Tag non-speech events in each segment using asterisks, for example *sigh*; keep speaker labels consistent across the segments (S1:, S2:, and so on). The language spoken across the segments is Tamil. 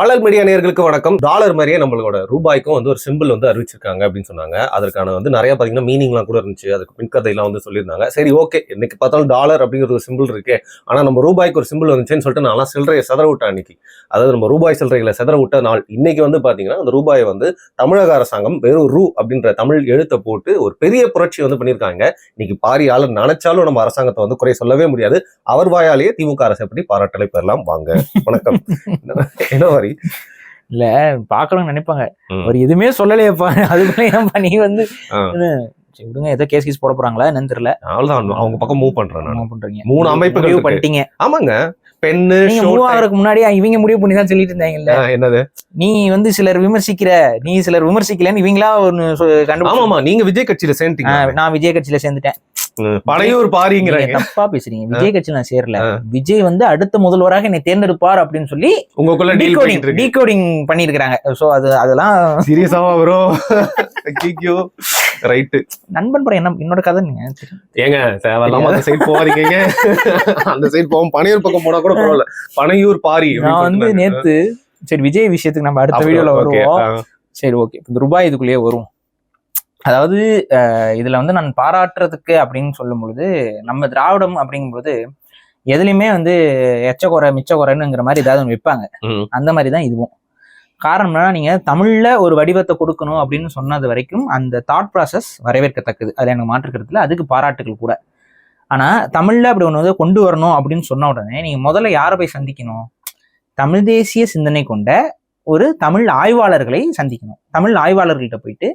S1: வளர் மீடியா நேர்களுக்கு வணக்கம். டாலர் மாதிரியே நம்மளோட ரூபாய்க்கும் வந்து ஒரு சிம்பிள் வந்து அறிவிச்சிருக்காங்க அப்படின்னு சொன்னாங்க. அதற்கான வந்து நிறைய பார்த்தீங்கன்னா மீனிங்லாம் கூட இருந்துச்சு. அதுக்கு பின்கதையெல்லாம் வந்து சொல்லியிருந்தாங்க. சரி ஓகே இன்னைக்கு பார்த்தாலும் டாலர் அப்படிங்கிறது ஒரு சிம்பிள் இருக்கே. ஆனா நம்ம ரூபாய்க்கு ஒரு சிம்பிள் வந்துச்சுன்னு சொல்லிட்டு நான் சில்லறையை செதற விட்டேன் அன்னைக்கு. அதாவது நம்ம ரூபாய் சில்லறைகளை செதற விட்ட நாள். இன்னைக்கு வந்து பாத்தீங்கன்னா அந்த ரூபாயை வந்து தமிழக அரசாங்கம் வெறும் ரூ அப்படின்ற தமிழ் எழுத்தை போட்டு ஒரு பெரிய புரட்சி வந்து பண்ணியிருக்காங்க. இன்னைக்கு பாரியாளர் நினைச்சாலும் நம்ம அரசாங்கத்தை வந்து குறை சொல்லவே முடியாது. அவர் வாயாலேயே திமுக அரசை பற்றி பாராட்டலை பெறலாம். வாங்க. வணக்கம். *laughs* என்ன
S2: இல்ல பாக்கணும்னு நினைப்பாங்க. அவர் எதுவுமே சொல்லலையேப்பா. *laughs* அதுக்குள்ள ஏன்பா நீ வந்து விடுங்க ஏதோ கேஸ் கீஸ் போட போறாங்களா என்னன்னு தெரியல.
S1: அவ்வளவுதான் அவங்க பக்கம் மூவ் பண்றேன்
S2: என்ன பண்றீங்க.
S1: மூணு அமைப்புகள்
S2: முடிவு
S1: இருக்கு.
S2: பண்ணிட்டீங்க.
S1: ஆமாங்க. ஷோட்
S2: மூவ் ஆகிறதுக்கு முன்னாடி இவங்க முடிவு பண்ணி தான் சொல்லிட்டு இருந்தாங்கல்ல.
S1: என்னது?
S2: நீ வந்து சிலர் விமர்சிக்கிற நீ சிலர் விமர்சிக்கலன்னு இவங்களா ஒன்னு கண்டுபிடிச்சு
S1: ஆமாமா நீங்க விஜய் கட்சியில சேர்ந்துட்டீங்க.
S2: நான் விஜய் கட்சியில சேர்ந்துட்டேன்.
S1: ம், பனையூர் பாரிங்கிறாங்க.
S2: தப்பா பேசுறீங்க. விஜய் கட்சியில நான் சேரல. விஜய் வந்து அடுத்த முதல்வராக என்னை தேர்ந்தெடுப்பார் அப்படின்னு சொல்லி
S1: உங்களுக்குள்ள
S2: டீகோடிங் டீகோடிங் பண்ணிருக்காங்க சோ அது அதெல்லாம்
S1: சீரியஸாவா ப்ரோ ஐயோ ரைட்டு
S2: நண்பன் படம் என்ன என்னோட கதை நீங்க
S1: ஏங்க தேவையில்லாம அந்த சைடு போவாதீங்க அந்த சைடு போவோம் பனையூர் பக்கம் போனா கூட பரவாயில்ல. பனையூர் பாரி
S2: நான் வந்து நேத்து சரி விஜய் விஷயத்துக்கு நம்ம அடுத்த வீடியோல வருவோம். சரி ஓகே இந்த ரூபாய் இதுக்குள்ளேயே வரும். அதாவது இதுல வந்து நான் பாராட்டுறதுக்கு அப்படின்னு சொல்லும் பொழுது நம்ம திராவிடம் அப்படிங்கும்போது எதுலையுமே வந்து எச்சக்குறை மிச்சக்குறைன்னுங்கிற மாதிரி ஏதாவது ஒன்று வைப்பாங்க.
S1: ம்.
S2: அந்த மாதிரி தான் இதுவும். காரணம் என்னன்னா நீங்க தமிழ்ல ஒரு வடிவத்தை கொடுக்கணும் அப்படின்னு சொன்னது வரைக்கும் அந்த தாட் ப்ராசஸ் வரவேற்கத்தக்கது. அது எனக்கு மாற்றுக்கிறதுல அதுக்கு பாராட்டுகள் கூட. ஆனா தமிழ்ல அப்படி ஒன்று வந்து கொண்டு வரணும் அப்படின்னு சொன்ன உடனே நீங்க முதல்ல யாரை போய் சந்திக்கணும்? தமிழ் தேசிய சிந்தனை கொண்ட ஒரு தமிழ் ஆய்வாளர்களை சந்திக்கணும். தமிழ் ஆய்வாளர்கள்ட்ட போயிட்டு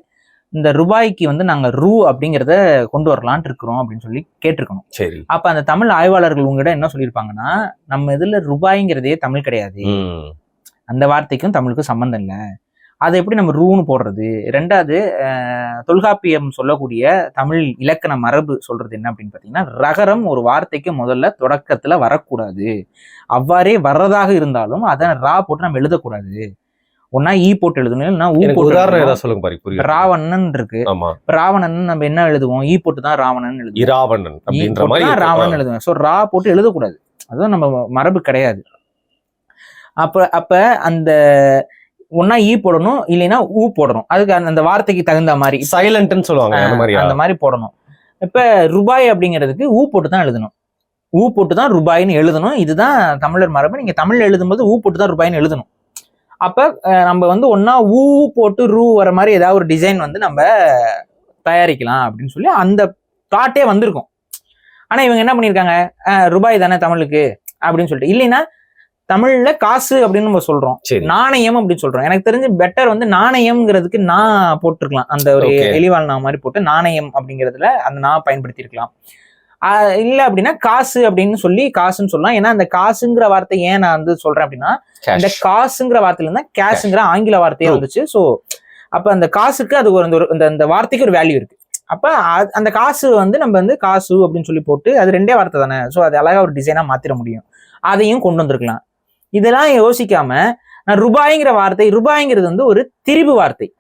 S2: இந்த ரூபாய்க்கு வந்து நாங்க ரூ அப்படிங்கிறத கொண்டு வரலான்ட்டு இருக்கிறோம் அப்படின்னு சொல்லி கேட்டிருக்கணும்.
S1: சரி.
S2: அப்ப அந்த தமிழ் ஆய்வாளர்கள் உங்ககிட்ட என்ன சொல்லியிருப்பாங்கன்னா நம்ம இதுல ரூபாய்ங்கிறதே தமிழ் கிடையாது. அந்த வார்த்தைக்கும் தமிழுக்கும் சம்மந்தம் இல்லை. அதை எப்படி நம்ம ரூன்னு போடுறது? ரெண்டாவது தொல்காப்பியம் சொல்லக்கூடிய தமிழ் இலக்கண மரபு சொல்றது என்ன அப்படின்னு பார்த்தீங்கன்னா ரகரம் ஒரு வார்த்தைக்கு முதல்ல தொடக்கத்துல வரக்கூடாது. அவ்வாறே வர்றதாக இருந்தாலும் அதை ரா போட்டு நம்ம எழுதக்கூடாது. ஒன்னா ஈ போட்டு எழுதணும் இல்லைன்னா ஊ போட்டு
S1: உதாரணம். ஏதாவது சொல்லுங்க பாரு புரியுது?
S2: ராவணன் இருக்கு. ராவணன் நம்ம என்ன எழுதுவோம்? ஈ போட்டு தான் ராவணன் எழுதுவோம்.
S1: இராவணன்
S2: ஈ
S1: அப்படின்ற மாதிரி.
S2: ராவணன் எழுதுவேன். ஸோ ரா போட்டு எழுதக்கூடாது. அதுவும் நம்ம மரபு கிடையாது. அப்ப அப்ப அந்த ஒன்னா ஈ போடணும் இல்லைன்னா ஊ போடணும். அதுக்கு அந்த- அந்த வார்த்தைக்கு தகுந்த மாதிரி.
S1: சைலண்ட்னு சொல்லுவாங்க அந்த மாதிரியா?
S2: அந்த மாதிரி போடணும். இப்ப ரூபாய் அப்படிங்கிறதுக்கு ஊ போட்டு தான் எழுதணும். ஊ போட்டு தான் ரூபாய்னு எழுதணும். இதுதான் தமிழர் மரபு. நீங்க தமிழ்ல எழுதும்போது ஊ போட்டு தான் ரூபாய்னு எழுதணும். அப்ப நம்ம வந்து ஒன்னா ஊ போட்டு ரூ வர மாதிரி ஏதாவது ஒரு டிசைன் வந்து நம்ம தயாரிக்கலாம் அப்படின்னு சொல்லி அந்த தாட்டே வந்திருக்கும். ஆனா இவங்க என்ன பண்ணியிருக்காங்க? ரூபாய் தானே தமிழுக்கு அப்படின்னு சொல்லிட்டு. இல்லைன்னா தமிழ்ல காசு அப்படின்னு நம்ம சொல்றோம். நாணயம் அப்படின்னு சொல்றோம். எனக்கு தெரிஞ்சு பெட்டர் வந்து நாணயம்ங்கிறதுக்கு நான் போட்டிருக்கலாம். அந்த ஒரு. எலிவாள் நான் மாதிரி போட்டு நாணயம் அப்படிங்கிறதுல அந்த நான் பயன்படுத்தியிருக்கலாம். இல்ல அப்படின்னா காசு அப்படின்னு சொல்லி காசுன்னு சொல்லலாம். ஏன்னா அந்த காசுங்கிற வார்த்தை ஏன் நான் வந்து சொல்றேன் அப்படின்னா இந்த. காசுங்கிற வார்த்தையில இருந்தா கேஷுங்கிற ஆங்கில வார்த்தையே. வந்துச்சு ஸோ அப்ப அந்த காசுக்கு அது ஒரு இந்த- இந்த இந்த வார்த்தைக்கு ஒரு வேல்யூ இருக்கு. அப்ப அந்த காசு வந்து நம்ம வந்து காசு அப்படின்னு சொல்லி போட்டு அது ரெண்டே வார்த்தை தானே. ஸோ அது அழகா ஒரு டிசைனா மாத்திர முடியும். அதையும் கொண்டு வந்திருக்கலாம். இதெல்லாம் யோசிக்காம நான் ரூபாய்ங்கிற வார்த்தை ரூபாய்ங்கிறது வந்து ஒரு திரிபு வார்த்தை.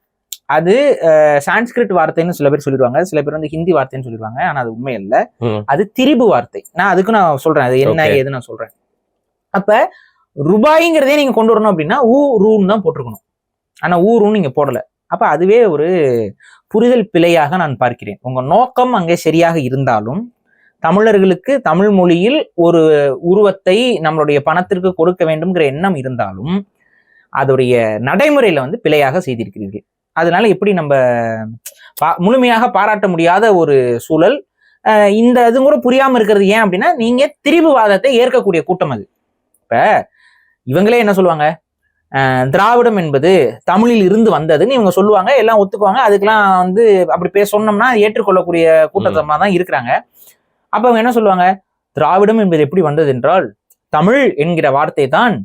S2: அது சான்ஸ்கிரிட் வார்த்தைன்னு சில பேர் சொல்லிடுவாங்க. சில பேர் வந்து ஹிந்தி வார்த்தைன்னு சொல்லிடுவாங்க. ஆனா அது உண்மை இல்ல. அது திரிபு வார்த்தை. நான் அதுக்கு நான் சொல்றேன். அது என்ன. ஏது நான் சொல்றேன். அப்ப ரூபாய்ங்கிறதே நீங்க கொண்டு வரணும் அப்படின்னா ஊ ரூன்னு தான் போட்டிருக்கணும். ஆனா ஊ ரூன்னு நீங்க போடல. அப்ப அதுவே ஒரு புரிதல் பிழையாக நான் பார்க்கிறேன். உங்க நோக்கம் அங்கே சரியாக இருந்தாலும் தமிழர்களுக்கு தமிழ் மொழியில் ஒரு உருவத்தை நம்மளுடைய பணத்திற்கு கொடுக்க வேண்டும்ங்கிற எண்ணம் இருந்தாலும் அதோடைய நடைமுறையில வந்து பிழையாக செய்திருக்கிறீர்கள். அதனால எப்படி நம்ம பா- முழுமையாக பாராட்ட முடியாத ஒரு சூழல். இந்த இது கூட புரியாம இருக்கிறது ஏன் அப்படின்னா நீங்க திரிபுவாதத்தை ஏற்கக்கூடிய கூட்டம் அது. இப்ப இவங்களே என்ன சொல்லுவாங்க? திராவிடம் என்பது தமிழில் இருந்து வந்ததுன்னு இவங்க சொல்லுவாங்க எல்லாம் ஒத்துக்குவாங்க. அதுக்கெல்லாம் வந்து அப்படி பேச சொன்னோம்னா ஏற்றுக்கொள்ளக்கூடிய கூட்டத்தமாக தான் இருக்கிறாங்க. அப்ப அவங்க என்ன சொல்லுவாங்க? திராவிடம் என்பது எப்படி வந்தது என்றால் தமிழ் என்கிற வார்த்தை தான்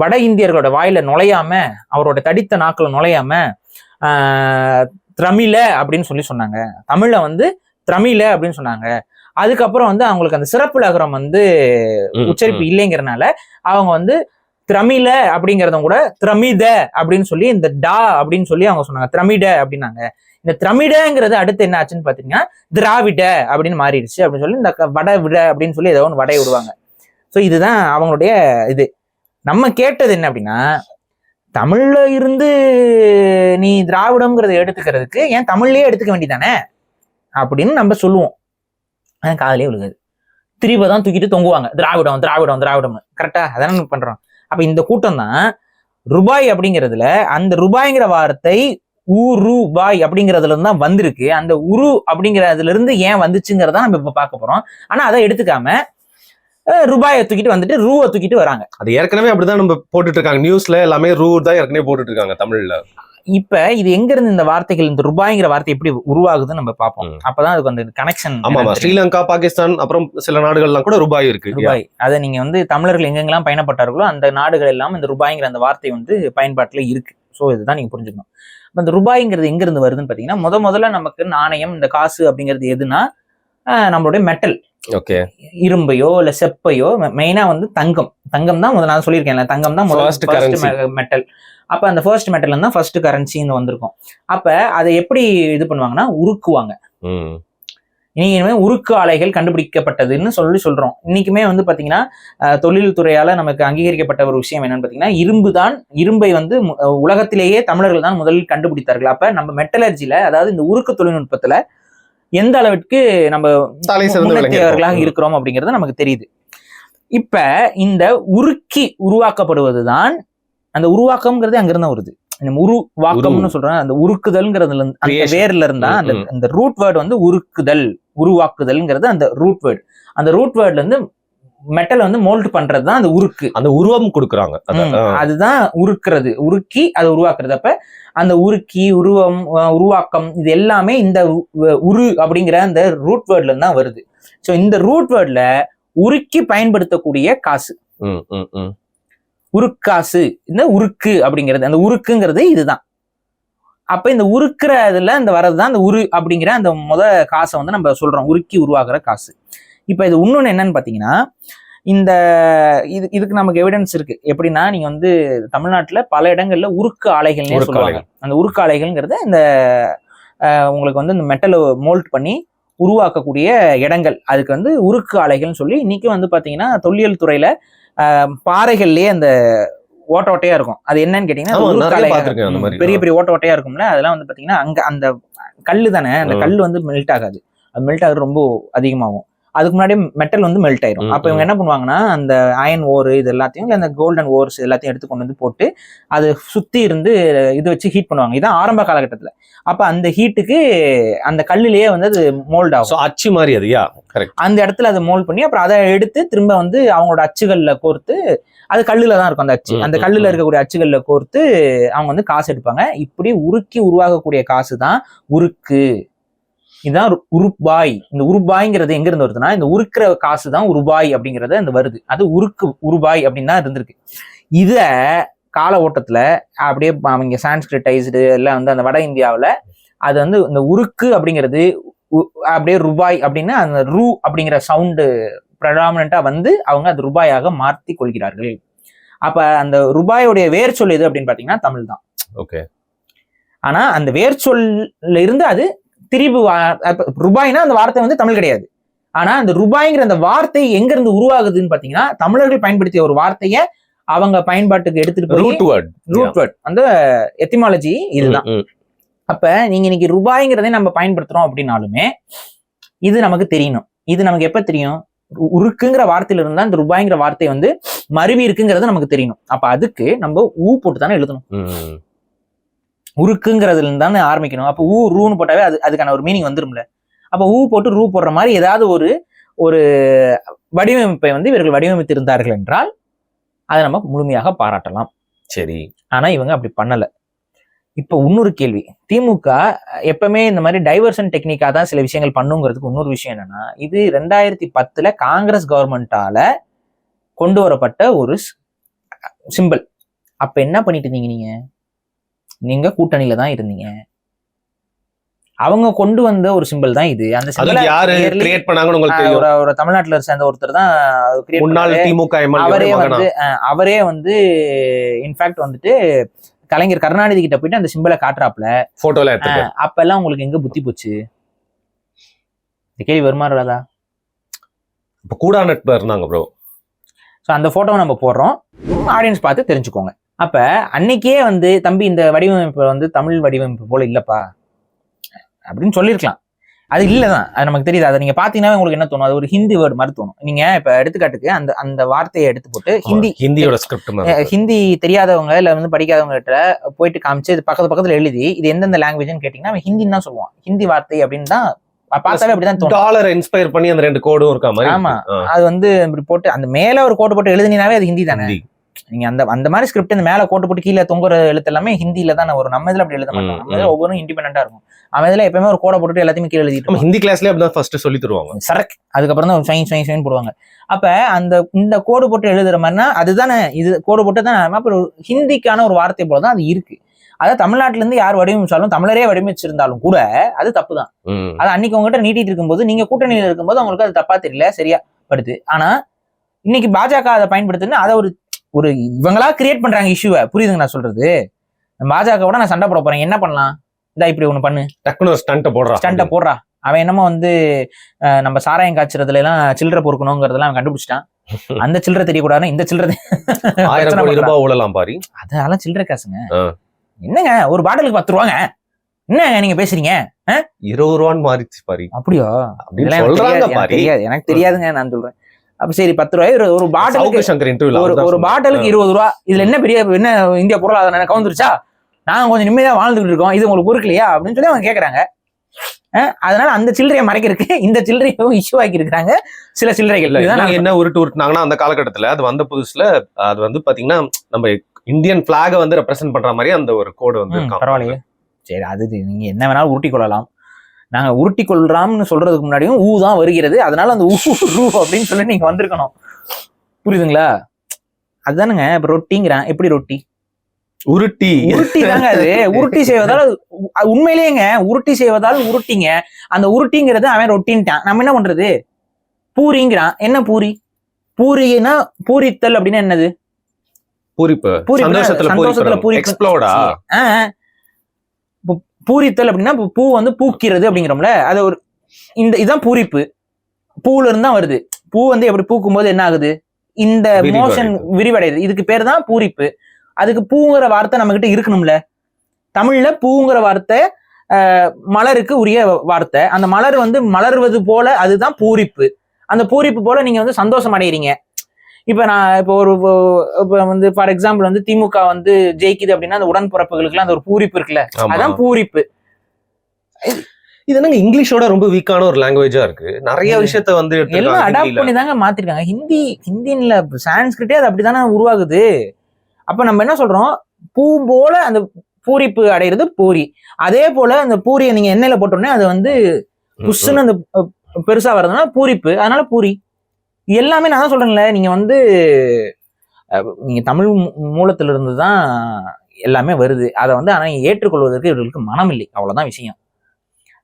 S2: வட இந்தியர்களோட வாயில நுழையாம அவரோட தடித்த நாக்குல நுழையாம ஆஹ் திரமிழ அப்படின்னு சொல்லி சொன்னாங்க. தமிழ்ல வந்து திரமிழ அப்படின்னு சொன்னாங்க. அதுக்கப்புறம் வந்து அவங்களுக்கு அந்த சிறப்பு லகரம் வந்து உச்சரிப்பு. இல்லைங்கிறனால அவங்க வந்து திரமிழ அப்படிங்கிறத கூட திரமித அப்படின்னு சொல்லி இந்த டா அப்படின்னு சொல்லி அவங்க சொன்னாங்க. திரமிட அப்படின்னாங்க. இந்த திரமிடங்கிறது அடுத்து என்ன ஆச்சுன்னு பாத்தீங்கன்னா திராவிட அப்படின்னு மாறிடுச்சு அப்படின்னு சொல்லி இந்த வட விட அப்படின்னு சொல்லி ஏதோ ஒன்று வடைய விடுவாங்க. ஸோ இதுதான் அவங்களுடைய இது. நம்ம கேட்டது என்ன அப்படின்னா தமிழ்ல இருந்து நீ திராவிடம்ங்கிறத எடுத்துக்கிறதுக்கு ஏன் தமிழ்லயே எடுத்துக்க வேண்டியதானே அப்படின்னு நம்ம சொல்லுவோம். அது காதலே விழுகாது. திரும்ப தான் தூக்கிட்டு தொங்குவாங்க. திராவிடம் திராவிடம் திராவிடம்னு. கரெக்டா அதானே பண்றோம். அப்ப இந்த கூட்டம் தான் ரூபாய் அப்படிங்கிறதுல அந்த ரூபாய்ங்கிற வார்த்தை உ ரூபாய் அப்படிங்கிறதுல இருந்து தான் வந்திருக்கு. அந்த உரு அப்படிங்கிறதுல இருந்து ஏன் வந்துச்சுங்கிறதா நம்ம இப்ப பார்க்க போறோம். ஆனா அதை எடுத்துக்காம ரூபாயை தூக்கிட்டு வந்துட்டு ரூவை தூக்கிட்டு வராங்க.
S1: அது ஏற்கனவே அப்படிதான் நம்ம போட்டுட்டு இருக்காங்க நியூஸ்ல எல்லாமே ரூ தான் ஏற்கனவே போட்டுட்டு இருக்காங்க தமிழ்ல.
S2: இப்ப இது எங்க இருந்து இந்த வார்த்தைகள் இந்த ரூபாய்ங்கிற வார்த்தை எப்படி உருவாகுதுன்னு நம்ம பார்ப்போம். அப்பதான் அதுக்கு அந்த கனெக்ஷன்
S1: ஆமா ஸ்ரீலங்கா பாகிஸ்தான் அப்புறம் சில நாடுகள்லாம் கூட ரூபாய் இருக்கு.
S2: ரூபாய். அதை நீங்க வந்து தமிழர்கள் எங்கெங்கெல்லாம் பயணப்பட்டார்களோ அந்த நாடுகள் எல்லாம் இந்த ரூபாய்ங்கிற அந்த வார்த்தை வந்து பயன்பாட்டுல இருக்கு. ஸோ இதுதான் நீங்க புரிஞ்சுக்கணும். அப்ப இந்த ரூபாய்ங்கிறது எங்க இருந்து வருதுன்னு பாத்தீங்கன்னா முத முதல்ல நமக்கு நாணயம் இந்த காசு அப்படிங்கிறது எதுனா நம்மளுடைய மெட்டல் இரும்பையோ இல்ல செப்பையோ மெயினா வந்து தங்கம். தங்கம் தான் முதல்ல நான் சொல்லியிருக்கேன்ல தங்கம் தான்
S1: currency.
S2: மெட்டல் அப்ப அந்த ஃபர்ஸ்ட் மெட்டல் தான் ஃபர்ஸ்ட் கரன்சின்னு வந்திருக்கும். அப்ப அதை எப்படி இது பண்ணுவாங்கன்னா உருக்குவாங்க. இனிமே உருக்கு ஆலைகள் கண்டுபிடிக்கப்பட்டதுன்னு சொல்லி சொல்றோம். இன்னைக்குமே வந்து பாத்தீங்கன்னா அஹ், தொழில் துறையால நமக்கு அங்கீகரிக்கப்பட்ட ஒரு விஷயம் என்னன்னு பாத்தீங்கன்னா இரும்பு தான் இரும்பை வந்து உலகத்திலேயே தமிழர்கள் தான் முதலில் கண்டுபிடித்தார்கள். அப்ப நம்ம மெட்டலர்ஜில அதாவது இந்த உருக்கு தொழில்நுட்பத்துல எந்த அளவிற்கு நம்ம முன்னேற்றியவர்களாக. இருக்கிறோம் அப்படிங்கிறது நமக்கு தெரியுது. இப்ப இந்த உருக்கி உருவாக்கப்படுவதுதான் அந்த உருவாக்கம்ங்கிறது அங்கிருந்து வருது. உருவாக்கம்னு சொல்றோம் அந்த உருக்குதல்ங்கிறதுல இருந்து- அந்த. வேர்ல இருந்தா அந்த. அந்த ரூட் வேர்டு வந்து உருக்குதல் உருவாக்குதல்ங்கிறது அந்த ரூட் வேர்டு அந்த ரூட் வேர்ட்ல இருந்து மெட்டலை வந்து மோல்ட் பண்றது தான் அந்த உருக்கு.
S1: அந்த உருவம் கொடுக்குறாங்க.
S2: அதுதான் உருக்குறது. உருக்கி அதை உருவாக்குறது. அப்ப அந்த உருக்கி உருவம் உருவாக்கம் இது எல்லாமே இந்த உரு அப்படிங்கிற அந்த ரூட் வேர்ட்ல தான் வருது. ஸோ இந்த ரூட் வேர்ட்ல உருக்கி பயன்படுத்தக்கூடிய காசு. உருக்காசு இந்த உருக்கு அப்படிங்கிறது அந்த உருக்குங்கிறது இதுதான். அப்ப இந்த உருக்குற இதுல இந்த வர்றதுதான் அந்த உரு அப்படிங்கிற அந்த முத காசை வந்து நம்ம சொல்றோம். உருக்கி உருவாக்குற காசு. இப்ப இது இன்னொன்னு என்னன்னு பாத்தீங்கன்னா இந்த இது இதுக்கு நமக்கு எவிடன்ஸ் இருக்கு. எப்படின்னா நீங்க வந்து தமிழ்நாட்டுல பல இடங்கள்ல உருக்கு ஆலைகள்னே சொல்லுவாங்க. அந்த உருக்கு ஆலைகள்ங்கிறது இந்த உங்களுக்கு வந்து இந்த மெட்டலை மோல்ட் பண்ணி உருவாக்கக்கூடிய இடங்கள். அதுக்கு வந்து உருக்கு ஆலைகள்னு சொல்லி இன்னைக்கு வந்து பாத்தீங்கன்னா தொல்லியல் துறையில பாறைகள்லயே அந்த ஓட்ட ஓட்டையா இருக்கும். அது என்னன்னு கேட்டீங்கன்னா. பெரிய பெரிய ஓட்ட ஓட்டையா இருக்கும்ல அதெல்லாம் வந்து பாத்தீங்கன்னா அங்க அந்த கல்லு தானே அந்த
S1: ம்.
S2: கல்லு வந்து மெல்ட் ஆகாது. அது மெல்ட் ஆகுறது ரொம்ப அதிகமாகும். அதுக்கு முன்னாடி மெட்டல் வந்து மெல்ட் ஆயிரும். அப்ப இவங்க என்ன பண்ணுவாங்கன்னா அந்த அயன் ஓர் இது எல்லாத்தையும் இல்ல அந்த கோல்டன் ஓர்ஸ் எல்லாத்தையும் எடுத்து கொண்டு வந்து போட்டு அது சுத்தி இருந்து இது வச்சு ஹீட் பண்ணுவாங்க. இதான் ஆரம்ப காலகட்டத்துல. அப்ப அந்த ஹீட்டுக்கு அந்த கல்லுலயே வந்து அது மோல்ட் ஆகும்.
S1: அச்சு மாதிரி அது யா கரெக்ட்
S2: அந்த இடத்துல அதை மோல்ட் பண்ணி அப்புறம் அதை எடுத்து திரும்ப வந்து அவங்களோட அச்சுகள்ல கோர்த்து அது கல்லுல தான் இருக்கும் அந்த அச்சு. அந்த கல்லுல. இருக்கக்கூடிய அச்சுகள்ல கோர்த்து அவங்க வந்து காசு எடுப்பாங்க. இப்படி உருக்கி உருவாகக்கூடிய காசு தான் உருக்கு. இதுதான் உருபாய். இந்த உருபாய்ங்கிறது எங்க இருந்து வருதுன்னா இந்த உருக்குற காசு தான் உருபாய் அப்படிங்கறது அந்த வருது. அது உருக்கு உருபாய் அப்படின்னு தான் இருந்திருக்கு. இத கால ஓட்டத்துல அப்படியே அவங்க சான்ஸ்கிரிட்டைஸ்டு எல்லாம் வந்து அந்த வட இந்தியாவுல அது வந்து இந்த உருக்கு அப்படிங்கிறது அப்படியே ரூபாய் அப்படின்னா அந்த ரூ அப்படிங்கிற சவுண்டு ப்ரடாமினா வந்து அவங்க அது ரூபாயாக மாற்றி கொள்கிறார்கள். அப்ப அந்த ரூபாயோடைய வேர் சொல் எது அப்படின்னு பாத்தீங்கன்னா தமிழ் தான்
S1: ஓகே.
S2: ஆனா அந்த வேர் சொல்ல இருந்து அது திரிபு ரூபாய்னா அந்த வார்த்தை வந்து தமிழ் கிடையாது. ஆனா அந்த ரூபாய்ங்கிற அந்த வார்த்தை எங்க இருந்து உருவாகுதுன்னு பாத்தீங்கன்னா தமிழர்கள் பயன்படுத்திய ஒரு வார்த்தைய அவங்க பயன்பாட்டுக்கு எடுத்துட்டு போய்
S1: ரூட் வேர்ட்
S2: ரூட் வேர்ட் அந்த எத்திமாலஜி இதுதான். அப்ப நீங்க இன்னைக்கு ரூபாய்ங்கிறதை நம்ம பயன்படுத்துறோம் அப்படின்னாலுமே இது நமக்கு தெரியணும். இது நமக்கு எப்ப தெரியும்? உருக்குங்கிற வார்த்தையில இருந்தா இந்த ரூபாய்ங்கிற வார்த்தை வந்து மருவி இருக்குங்கிறது நமக்கு தெரியணும். அப்ப அதுக்கு நம்ம ஊ போட்டு தானே எழுதணும். உருக்குங்கிறதுல இருந்து தானே ஆரம்பிக்கணும். அப்ப ஊ ரூன்னு போட்டாவே அது அதுக்கான ஒரு மீனிங் வந்துரும்ல. அப்ப ஊ போட்டு ரூ போடுற மாதிரி ஏதாவது ஒரு ஒரு வடிவமைப்பை வந்து இவர்கள் வடிவமைத்து இருந்தார்கள் என்றால் அதை நம்ம முழுமையாக பாராட்டலாம்.
S1: சரி.
S2: ஆனா இவங்க அப்படி பண்ணல. இப்ப இன்னொரு கேள்வி. திமுக எப்பவுமே இந்த மாதிரி டைவர்ஷன் டெக்னிக்கா தான் சில விஷயங்கள் பண்ணுங்கிறதுக்கு இன்னொரு விஷயம் என்னன்னா இது ரெண்டாயிரத்தி பத்துல காங்கிரஸ் கவர்மெண்டால கொண்டு வரப்பட்ட ஒரு சிம்பிள் அப்ப என்ன பண்ணிட்டு இருந்தீங்க நீங்க? நீங்க கூட்டணியில தான் இருந்தீங்க. அவங்க கொண்டு வந்த ஒரு சிம்பிள் தான் இது. அந்த symbol-அ
S1: யாரு கிரியேட் பண்ணாங்கன்னு உங்களுக்கு தெரியும்?
S2: ஒரு தமிழ்நாட்டுல சேர்ந்த ஒருத்தர் தான்
S1: முன்னாள். திமுக
S2: அவரே வந்து அவரே வந்து இன்ஃபேக்ட் வந்துட்டு கலைஞர் கருணாநிதி கிட்ட போயிட்டு அந்த சிம்பிளை காட்டுறாப்ல
S1: போட்டோல
S2: அஹ், அப்பெல்லாம் உங்களுக்கு எங்க புத்தி போச்சு? இந்த கேள்வி வருமா வராதா?
S1: இப்ப கூட நட்பு இருந்தாங்க ப்ரோ
S2: ஸோ அந்த ஃபோட்டோவை நம்ம போடுறோம். ஆடியன்ஸ் பார்த்து தெரிஞ்சுக்கோங்க. அப்ப அன்னைக்கே வந்து தம்பி இந்த வடிவமைப்பு வந்து தமிழ் வடிவமைப்பு போல இல்லப்பா. அப்படின்னு சொல்லியிருக்கலாம் அது இல்லதான். அது நமக்கு தெரியுது. அதை நீங்க பாத்தீங்கன்னா உங்களுக்கு என்ன தோணும்? அது ஒரு ஹிந்தி வேர்டு மாதிரி தோணும். நீங்க இப்ப எடுத்துக்காட்டுக்கு அந்த அந்த வார்த்தையை எடுத்து போட்டு ஹிந்தி
S1: ஹிந்தியோட ஸ்கிரிப்ட்
S2: ஹிந்தி தெரியாதவங்க இல்ல வந்து படிக்காதவங்க கிட்ட போயிட்டு காமிச்சு இது பக்கத்து பக்கத்துல எழுதி இது எந்தெந்த லாங்குவேஜ்னு கேட்டீங்கன்னா அவன் ஹிந்தின்னு தான் சொல்லுவான். ஹிந்தி வார்த்தை அப்படின்னு தான் பார்த்தாவே அப்படிதான்
S1: டாலரை இன்ஸ்பயர் பண்ணி அந்த ரெண்டு கோடும் இருக்க மாதிரி
S2: ஆமா. அது வந்து இப்படி போட்டு அந்த மேல ஒரு கோட்டு போட்டு எழுதினாவே அது ஹிந்தி தானே?
S1: ஹிந்தி.
S2: நீங்க அந்த அந்த மாதிரி ஸ்கிரிப்ட் இந்த மேல கோட்டு போட்டு கீழே தொங்குற எழுத்து எல்லாமே ஹிந்தில தான் வரும். நம்ம இதுல அப்படி எழுத மாட்டோம். நம்ம இதுல ஒவ்வொன்றும் இண்டிபெண்டா இருக்கும். அவன் இதுல எப்பவுமே ஒரு கோடை போட்டுட்டு எல்லாத்தையுமே கீழே எழுதிட்டு.
S1: ஹிந்தி கிளாஸ்லயே அப்படிதான் ஃபர்ஸ்ட் சொல்லி தருவாங்க.
S2: சரக் அதுக்கப்புறம் தான் ஸ்வைன் ஸ்வைன் ஸ்வைன் போடுவாங்க. அப்ப அந்த இந்த கோடு போட்டு எழுதுற மாதிரினா அதுதானே இது கோடு போட்டு தான் அப்புறம் ஹிந்திக்கான ஒரு வார்த்தை போல தான் அது இருக்கு. அதாவது தமிழ்நாட்டுல இருந்து யார் வடிவமைச்சாலும் தமிழரே வடிவமைச்சிருந்தாலும் கூட அது தப்பு தான். அது அன்னைக்கு உங்ககிட்ட நீட்டிட்டு இருக்கும்போது நீங்க கூட்டணியில இருக்கும்போது அவங்களுக்கு அது தப்பா தெரியல சரியா படுது. ஆனா இன்னைக்கு பாஜக அதை பயன்படுத்துன்னு அதை ஒரு ஒரு இவங்களா கிரியேட் பண்றாங்க இஷ்யூவை புரியுதுங்க நான் சொல்றது? பாஜக நான் சண்டை போட போறேன். என்ன பண்ணலாம்? இதா இப்படி ஒண்ணு பண்ணு.
S1: டக்குனு ஒரு ஸ்டண்ட் போடுறா.
S2: ஸ்டண்ட போடுறா. அவன் என்னமோ வந்து நம்ம சாராயம் காய்ச்சறதுல எல்லாம் சில்லறை பொறுக்கணுங்கிறதெல்லாம் அவன் கண்டுபிடிச்சிட்டான். *laughs* அந்த சில்லறை தெரியக்கூடாதுன்னா இந்த சில்லறை *laughs*
S1: ஆயிரம் கோடி. ரூபாய் ஊழலாம் பாரி.
S2: அதெல்லாம் சில்லறை காசுங்க. என்னங்க? ஒரு பாட்டிலுக்கு பத்து ரூபாங்க. என்னங்க நீங்க பேசுறீங்க?
S1: இருபது ரூபான்னு மாறிச்சு பாரி.
S2: அப்படியோ?
S1: சொல்றாங்க
S2: எனக்கு தெரியாதுங்க நான் சொல்றேன். அப்ப சரி பத்து ரூபாய் ஒரு- ஒரு பாட்டிலுக்கு ஒரு ஒரு பாட்டிலுக்கு இருபது ரூபா இதுல என்ன பெரிய என்ன இந்தியா பொருளாதாரம் கவுந்துருச்சா நாங்க கொஞ்சம் நிம்மதியா வாழ்ந்துட்டு இருக்கோம். இது உங்களுக்கு பொறுக்கலையா? அப்படின்னு சொல்லி அவங்க கேக்குறாங்க. அதனால அந்த சில்லறையை மறைக்கிறதுக்கு இந்த சில்லறையும் இஷ்யூ ஆக்கி இருக்காங்க சில சில்லறைகள்.
S1: என்ன உருட்டு உருட்டுனாங்கன்னா அந்த காலகட்டத்துல அது வந்த புதுசுல அது வந்து பாத்தீங்கன்னா நம்ம இந்தியன் பிளாக வந்து ரெப்ரசென்ட் பண்ற மாதிரி அந்த ஒரு கோடு வந்து.
S2: பரவாயில்லையே. சரி அது. நீங்க என்ன வேணாலும் உருட்டி கொள்ளலாம். நாங்க உருட்டி கொள்றோம்னு சொல்றதுக்கு முன்னாடியும் ஊ தான் வருகிறது. அதனால அந்த ஊ ரூ அப்படின்னு சொல்லி நீங்க வந்திருக்கணும். புரியுதுங்களா? அதுதானுங்க இப்ப ரொட்டிங்கிறேன். எப்படி ரொட்டி?
S1: உருட்டி.
S2: உருட்டி தாங்க அது. உருட்டி செய்வதால் அது உ- அது உண்மையிலேயேங்க உருட்டி செய்வதால் உருட்டிங்க. அந்த உருட்டிங்கிறது அவன் ரொட்டின்ட்டான். நம்ம என்ன பண்றது? பூரிங்கிறான். என்ன பூரி? பூரினா பூரித்தல் அப்படின்னா என்னது?
S1: பூரிப்பு. சந்தோஷத்துல பூரிப்பு
S2: பூரிப்பு.
S1: எக்ஸ்ப்ளோடா
S2: ஆ, இப்போ பூரித்தல் அப்படின்னா இப்போ பூ வந்து பூக்கிறது அப்படிங்கிறோம்ல. அது ஒரு இந்த இதான் பூரிப்பு. பூல இருந்து தான் வருது. பூ வந்து எப்படி பூக்கும் போது என்ன ஆகுது? இந்த. மோஷன் விரிவடையுது. இதுக்கு பேர் தான் பூரிப்பு. அதுக்கு பூங்கிற வார்த்தை நம்ம கிட்ட இருக்கணும்ல. தமிழ்ல பூங்கிற வார்த்தை மலருக்கு உரிய வார்த்தை. அந்த மலர் வந்து மலர்வது போல அதுதான் பூரிப்பு. அந்த பூரிப்பு போல நீங்க வந்து சந்தோஷம் அடைகிறீங்க இப்ப நான் இப்போ ஒரு இப்போ வந்து ஃபார் எக்ஸாம்பிள் வந்து திமுக வந்து ஜெயிக்குது அப்படின்னா அந்த உடன்பிறப்புகளுக்குலாம் அந்த ஒரு பூரிப்பு இருக்குல்ல? அதான் பூரிப்பு.
S1: இது என்னங்க இங்கிலீஷோட ரொம்ப வீக்கான ஒரு லாங்குவேஜா இருக்கு. நிறைய விஷயத்த வந்து
S2: எல்லாம் அடாப்ட். பண்ணி தாங்க மாத்திருக்காங்க. ஹிந்தி ஹிந்தின்ல சான்ஸ்கிரிட்டே அது அப்படிதானே உருவாகுது. அப்ப நம்ம என்ன சொல்றோம்? பூ போல அந்த பூரிப்பு அடையிறது பூரி. அதே போல அந்த பூரியை நீங்க எண்ணெயில போட்டோடனே அது வந்து புஷ்ஷுன்னு அந்த பெருசா வர்றதுனால பூரிப்பு. அதனால பூரி. எல்லாமே நான் தான் சொல்றேன்ல நீங்க வந்து நீங்க தமிழ் மூ- மூலத்துல இருந்து தான் எல்லாமே வருது. அதை வந்து ஆனா ஏற்றுக்கொள்வதற்கு இவர்களுக்கு மனம் இல்லை. அவ்வளவுதான் விஷயம்.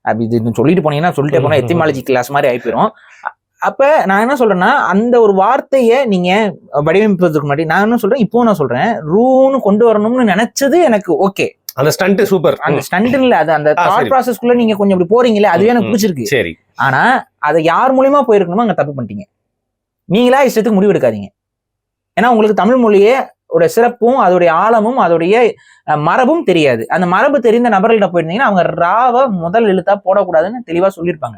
S2: அப்ப இது சொல்லிட்டு போனீங்கன்னா சொல்லிட்டே போனா எத்திமாலஜி கிளாஸ் மாதிரி ஆயிப்போயிரும். அ- அப்ப நான் என்ன சொல்றேன்னா அந்த ஒரு வார்த்தையை நீங்க வடிவமைப்பதற்கு முன்னாடி நான் என்ன சொல்றேன் இப்போ நான் சொல்றேன் ரூன்னு கொண்டு வரணும்னு நினைச்சது எனக்கு ஓகே.
S1: அந்த ஸ்டண்ட் சூப்பர்
S2: அந்த ஸ்டண்ட் இல்ல அது அந்த தாட். ப்ராசஸ்க்குள்ள நீங்க கொஞ்சம் இப்படி போறீங்களே அதுவே எனக்கு பிடிச்சிருக்கு.
S1: சரி.
S2: ஆனா அதை யார் மூலியமா போயிருக்கணுமோ அங்க தப்பு பண்ணிட்டீங்க. நீங்களா இஷ்டத்துக்கு முடிவு எடுக்காதீங்க ஏன்னா உங்களுக்கு தமிழ் மொழியே ஒரு சிறப்பும் அதோடைய ஆழமும் அதோடைய மரபும் தெரியாது. அந்த மரபு தெரிந்த நபர்கள்ட்ட போயிருந்தீங்கன்னா அவங்க ராவை முதல் எழுத்தா போடக்கூடாதுன்னு தெளிவாக சொல்லியிருப்பாங்க.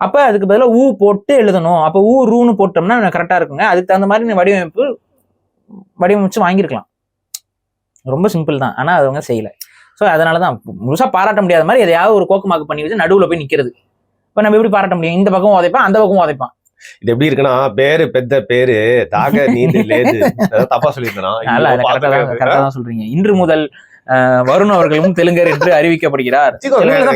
S2: அப்போ அதுக்கு பதிலாக ஊ போட்டு எழுதணும். அப்போ ஊ ரூன்னு போட்டோம்னா கரெக்டாக இருக்குங்க. அதுக்கு தகுந்த மாதிரி இந்த வடிவமைப்பு வடிவமைச்சு வாங்கியிருக்கலாம். ரொம்ப சிம்பிள் தான். ஆனால் அது அவங்க செய்யலை. ஸோ அதனால தான். முழுசாக பாராட்ட முடியாத மாதிரி எதையாவது ஒரு கோக்குமாக்கு பண்ணி வச்சு நடுவில் போய் நிற்கிறது இப்போ நம்ம எப்படி பாராட்ட முடியும்? இந்த பக்கம் உதைப்பான் அந்த பக்கம் உதைப்பான்.
S1: இது எப்படி இருக்குன்னா பேரு பெத்த பேரு தாக நீண்டு லேது தப்பா சொல்லியிருந்தேனா? *laughs*
S2: சொல்றீங்க. இன்று முதல் வருண் அவர்களும் தெலுங்கர் என்று அறிவிக்கப்படுகிறார்.